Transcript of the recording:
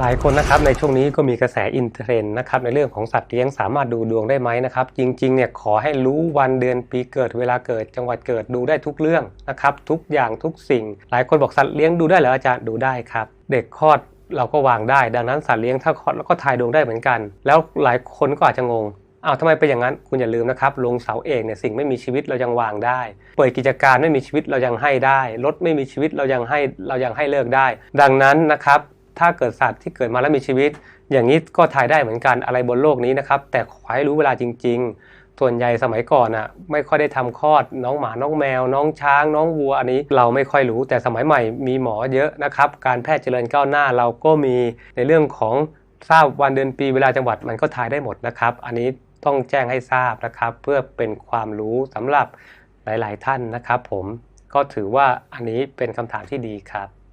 หลายคนนะครับในช่วงนี้ก็มีกระแสอินเทรนด์นะครับในเรื่องของสัตว์เลี้ยงสามารถดูดวงได้ไหมนะครับจริงๆเนี่ยขอให้รู้วันเดือนปีเกิดเวลาเกิดจังหวัดเกิดดูได้ทุกเรื่องนะครับทุกอย่างทุกสิ่ง หลายคนบอกสัตว์เลี้ยงดูได้เหรออาจารย์ดูได้ครับเด็กคลอดเราก็วางได้ ดังนั้นสัตว์เลี้ยงถ้าคลอดเราก็ทายดวงได้เหมือนกัน แล้วหลายคนก็อาจจะงงอ้าวทำไมเป็นอย่างนั้นคุณอย่าลืมนะครับลงเสาเอกเนี่ยสิ่งไม่มีชีวิตเรายังวางได้ เปิดกิจการไม่มีชีวิตเรายังให้ได้รถไม่มีชีวิตเรายังให้เรายังให้เลิกได้ ดังนั้นนะครับ ถ้าเกิดสัตว์ที่เกิดมาแล้วมีชีวิต อย่างนี้ก็ทายได้เหมือนกันอะไรบนโลกนี้นะครับ แต่ขอให้รู้เวลาจริง ๆ ส่วนใหญ่สมัยก่อนอะไม่ค่อยได้ทำคลอดน้องหมาน้องแมว น้องช้าง น้องวัวอันนี้เราไม่ค่อยรู้แต่สมัยใหม่มีหมอเยอะนะครับ การแพทย์เจริญก้าวหน้าเราก็มีในเรื่องของทราบวันเดือนปีเวลาจังหวัดมันก็ทายได้หมดนะครับ อันนี้ต้องแจ้งให้ทราบนะครับ เพื่อเป็นความรู้สำหรับหลาย ๆ ท่านนะครับ ผมก็ถือว่าอันนี้เป็นคำถามที่ดีครับ